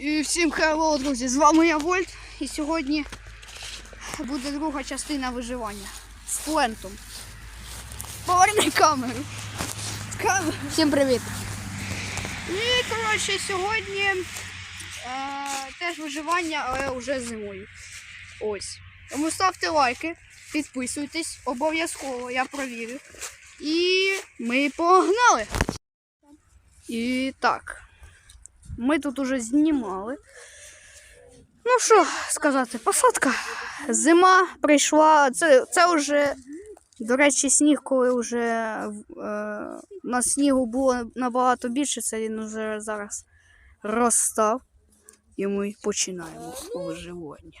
І всім хеллоу, друзі! З вами я Вольт. І сьогодні буде друга частина виживання з Флентом. Поверни камеру. Камеру. Всім привіт! І коротше, сьогодні е, теж виживання, але вже зимою. Ось. Тому ставте лайки, підписуйтесь, обов'язково, я провірю. І ми погнали. І так. Ми тут уже знімали. Ну що сказати, посадка. Зима прийшла. Це, це вже, до речі, сніг, коли вже е, на снігу було набагато більше, це він вже зараз розстав. І ми починаємо виживання.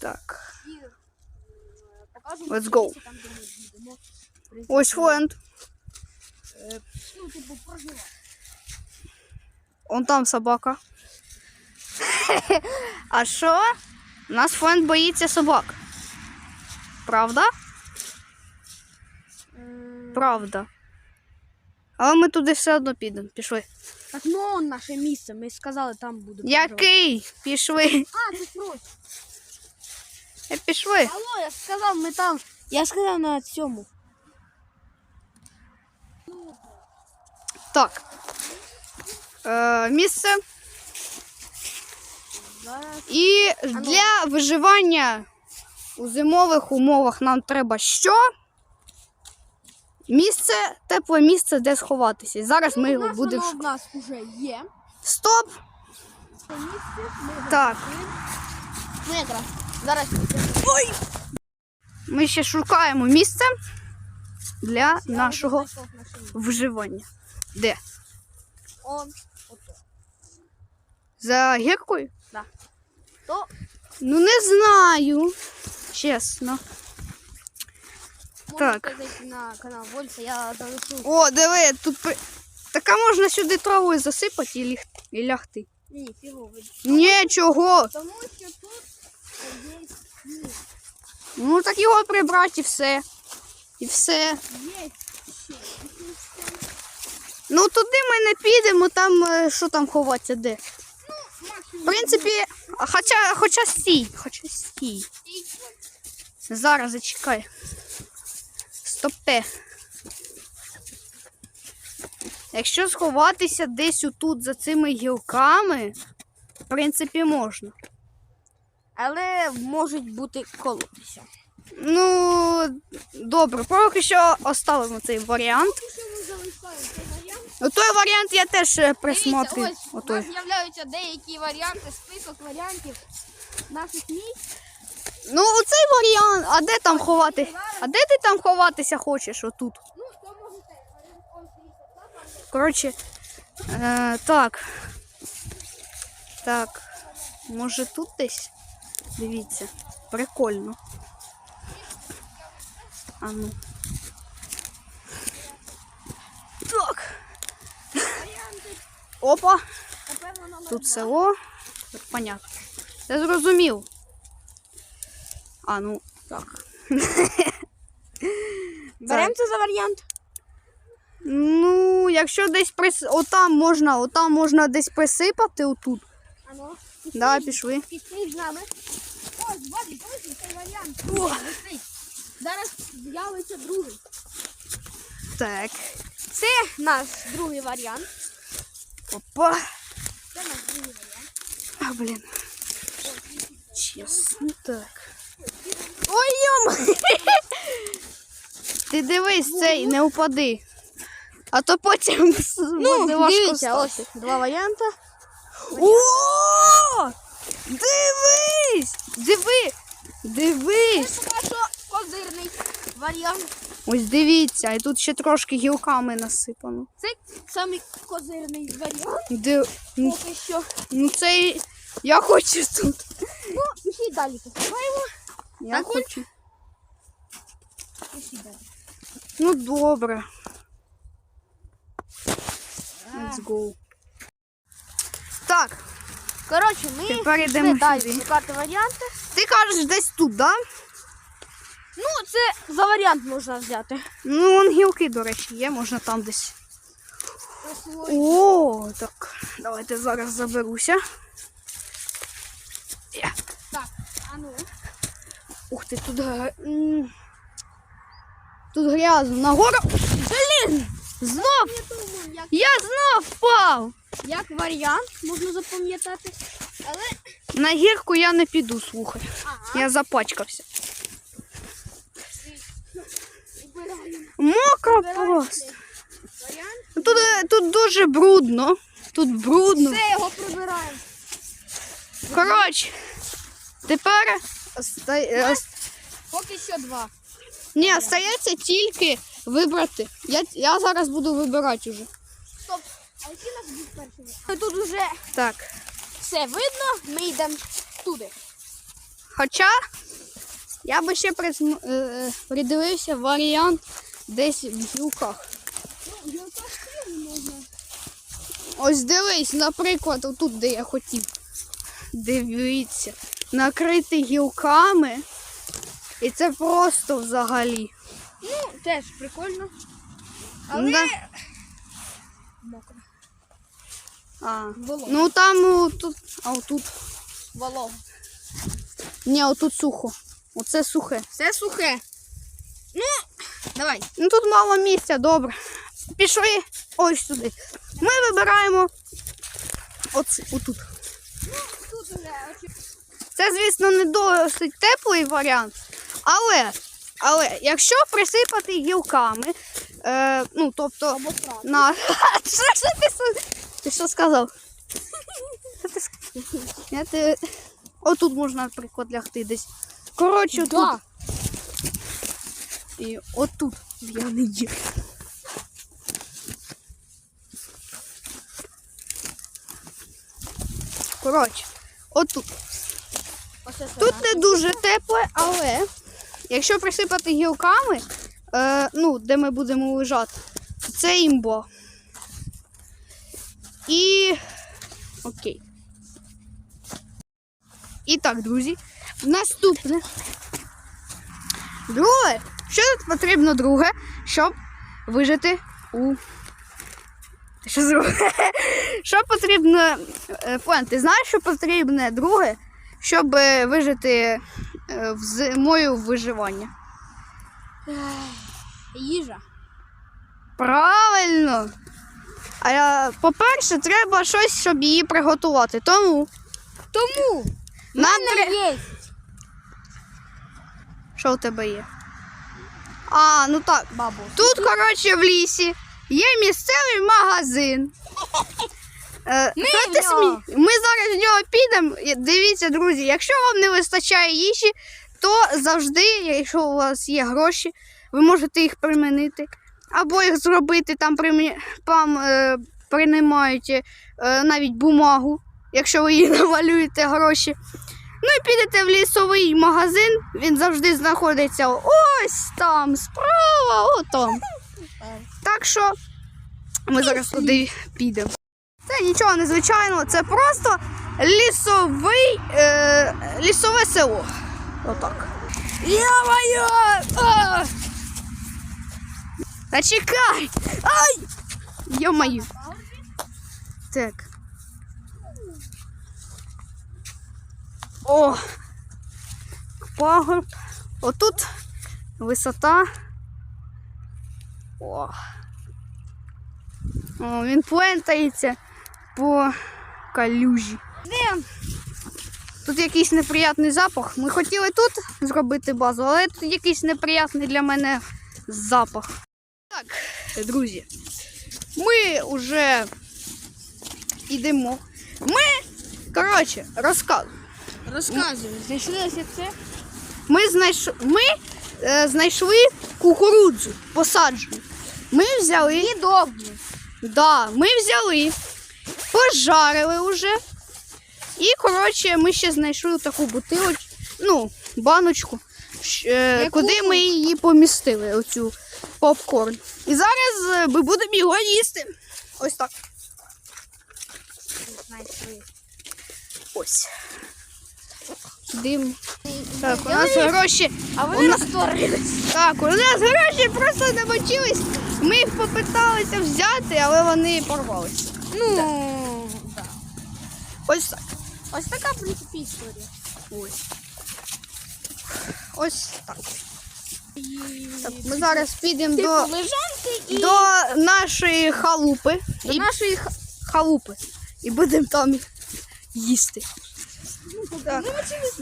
Так. Let's go. Ось Фленд. Ну, типу, проживати. Он там собака. А що? У нас Фленд боїться собак. Правда? Правда. Але ми туди все одно підемо. Пішли. Так ну он наше місце, ми сказали, там буде. Який? Пішли. А, ти прочь. Е, Пішли. Алло, я сказав, ми там. Я сказав на цьому. Так. Е, місце. І для виживання у зимових умовах нам треба що? Місце, тепле місце, де сховатися. І зараз ми його будемо. шукати. нас уже є. Стоп! Ми Так, Ну якраз. Зараз. ми ще шукаємо місце для нашого вже вживання. Де? Он. За гіркою? Да. То Ну не знаю. Чесно. Так. на канал Вольса, я залишу. О, диви, тут при- така можна сюди травою засипати і, ліг... і лягти. Ні, фіговий. Нічого. Тому що тут є сніг. Ну так його прибрати і все. І все. Є. Ну туди ми не підемо, там е, що там ховатися, де. В принципі, хоча, хоча стій, хоча стій. Зараз зачекай. Стопе. Якщо сховатися десь отут за цими гілками, в принципі, можна. Але можуть бути колотися. Ну, добре, поки що оставимо цей варіант. Той варіант я теж е, присмотрю. Дивіться, ось у нас з'являються деякі варіанти, список варіантів наших місць. Ну, оцей варіант, а де там ховати? А де ти там ховатися хочеш отут? Ну, то можете. Коротше, е, так. Так. Може тут десь? Дивіться. Прикольно. А ну. Так. варіанти, Опа. Тут село. Понятно. Я зрозумів. А, ну, так. Беремо це за варіант. Ну, якщо десь прис... отам можна, отам можна десь присипати отут. Ану, Давай пішли. пішли з нами. Ось, бачиш, ось цей варіант. Висить. Зараз з'явиться другий. Так. Це наш другий варіант. Опа. А, блін. Чесно так. Ой, йом! Ти дивись цей, не упади. А то потім Ну, буде важко дивіться, ось два варіанти. О! Дивись! Диви! Дивись! Це козирний варіант. Ось дивіться, і тут ще трошки гілками насипано. Це самий козирний варіант. Ди... Ну, Поки що. ну цей. Я хочу тут. Ну, пішли далі посипаємо. Я Так, Оль? хочу. Пішли далі. Ну добре. Let's go. Так, Коротше, ми Тепер йдемо далі сюди. шукати варіанти. ти кажеш десь тут, да? Ну, це за варіант можна взяти. Ну, вон гілки, до речі, є, можна там десь. О, так. Давайте зараз заберуся. Так, а ну. Ух ти, тут, гра- тут грязно. Нагору. Блін! Знов! Я думаю, як, Я знов впав! як варіант можна запам'ятати. Але. На гірку я не піду, слухай. Ага. Я запачкався. Вибираємо. Мокро просто. Тут, е, тут дуже брудно. Тут брудно. Все, його прибираємо. Коротше, тепер е, Поки що два. ні, остається тільки вибрати. Я, я зараз буду вибирати вже. Стоп. А який нас був перший? Тут вже Так. все видно, ми йдемо туди. Хоча я би ще е, придивився варіант десь в гілках. Ось дивись, наприклад, отут, де я хотів. Дивіться, накритий гілками. І це просто взагалі. Ну, теж прикольно. Але Да. мокро. А. Волого. Ну там о, тут, а отут. Волого. Ні, отут сухо. Оце сухе. Все сухе. Ну, давай. Ну тут мало місця, добре. Пішли ось сюди. Ми вибираємо оце, отут. Це, звісно, не досить теплий варіант. Але, але якщо присипати гілками, е, ну тобто на. Що, що ти, ти що сказав? Я ти... Отут можна, наприклад, лягти десь. Коротше, Да. тут. І отут не є. Коротше, отут. Тут не дуже тепле, але якщо присипати гілками, е, ну, де ми будемо лежати, це імбо. І. Окей. І так, друзі. Наступне. Друге. Що тут потрібно друге, щоб вижити у. Ти що зробив? Що потрібно. е, ти знаєш, що потрібне друге, щоб е, вижити е, в зимою виживання? Їжа. Правильно. А по-перше, треба щось, щоб її приготувати. Тому Тому нам треба. є. Що у тебе є? А, ну так. Бабу. Тут, коротше, в лісі є місцевий магазин. Е, Ми в ти нього. Ми зараз в нього підемо. Дивіться, друзі, якщо вам не вистачає їжі, то завжди, якщо у вас є гроші, ви можете їх примінити. Або їх зробити, там примі... там, е, приймають е, навіть бумагу, якщо ви її намалюєте гроші. Ну і підете в лісовий магазин, він завжди знаходиться ось там, справа, отам. Так що ми зараз туди підемо. Це нічого незвичайного, це просто лісовий, е, лісове село. Отак. Я-моє! А! Та чекай! Ай! Йо-моє! Так. О! Пагорб. Отут висота. О. О, він плентається по калюжі. Тут якийсь неприятний запах. Ми хотіли тут зробити базу, але тут якийсь неприятний для мене запах. Так, друзі, ми вже йдемо. Ми, коротше, розказуємо. Розказуй, знайшлося це? Ми, знайш... ми е, знайшли кукурудзу посаджену. Ми взяли. І довгі. Да, ми взяли, пожарили вже. І, коротше, ми ще знайшли таку бутилочку, ну, баночку, е, Яку? куди ми її помістили, оцю попкорн. І зараз е, ми будемо його їсти. Ось так. Ось. Дим. Так, у нас гроші. А У вони нас- розтворились. Так, у нас гроші просто намочились. Ми їх попиталися взяти, але вони порвалися. Ну, Ось так. Ось така, в принципі, історія. Ось. Ось так. так ми зараз підемо Типу, до, лежанки і до нашої халупи. до І нашої ха- халупи. І будемо там їсти. Так. Ну,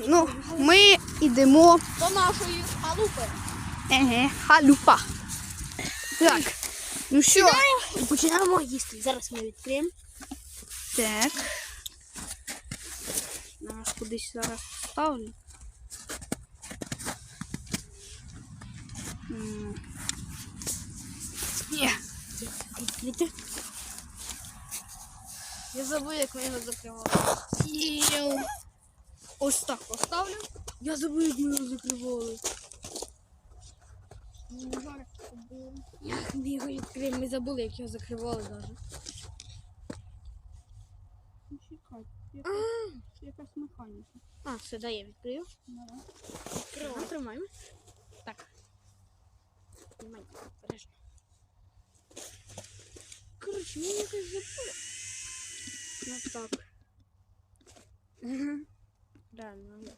Ну, ми йдемо. до нашої халупи. Еге, халупа. Так. Ну що? І починаємо їсти. Зараз ми відкриємо. Так. Зараз кудись зараз ставлю. Є. Я забув, як ми його закривали. Ось так поставлю. Я забув, як ми його закривали. Як ми його відкрили? Ми забули, як його закривали навіть. Ну, чекай, якась механіка. А, все, дай я відкрию. Відкриваємо. Тримаємо. Так. Тримай, бережно. Коротше, мені якось забули. Ну так. Реально. да.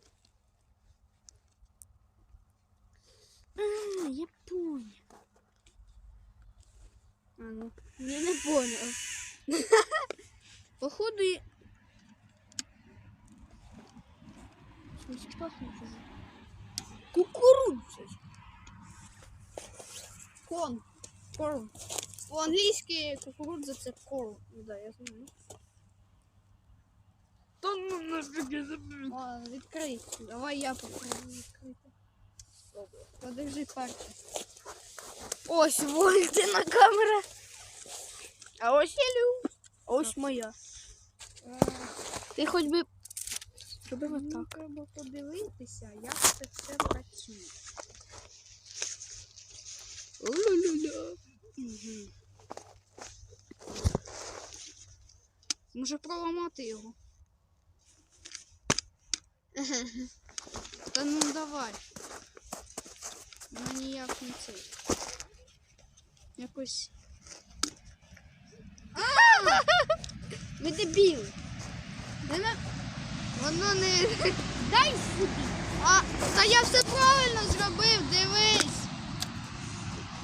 А, я понял. А, ну. Я не понял. Походу, і- Щось пахне чуже. Кукурудза. Кон. Корм. По-англійськи кукурудза це корм. Да, я знаю. Та ну нафіг я забув. Ладно, відкрий. Давай я попробую відкрити. Подержи перше. Ось вольтина камера. А ось я люблю. Ось моя. Ти хоч би так. Треба подивитися, як це все працює. Мгм. Може проламати його? Та ну давай. Ну ніяк не цей. Якось. А! Ми дебіли. Воно, не. дай сюди. А, та я все правильно зробив, дивись.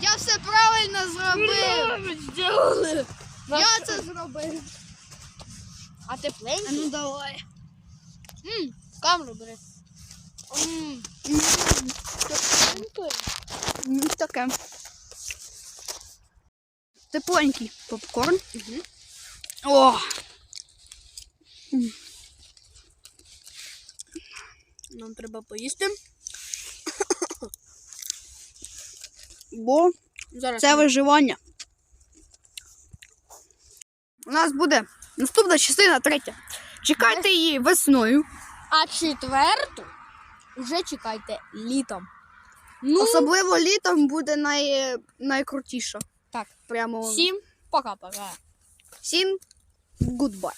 Я все правильно зробив. Зробили. Я це зробив. А А тепленький? ну давай. М, камеру бери. Таке. Тепленький попкорн. Угу. О! Нам треба поїсти. Бо Зараз. Це виживання. У нас буде наступна частина третя. Чекайте її весною. А четверту вже чекайте літом. Ну, Особливо літом буде най... найкрутіша. так. Прямо Всім пока-пока. всім гудбай.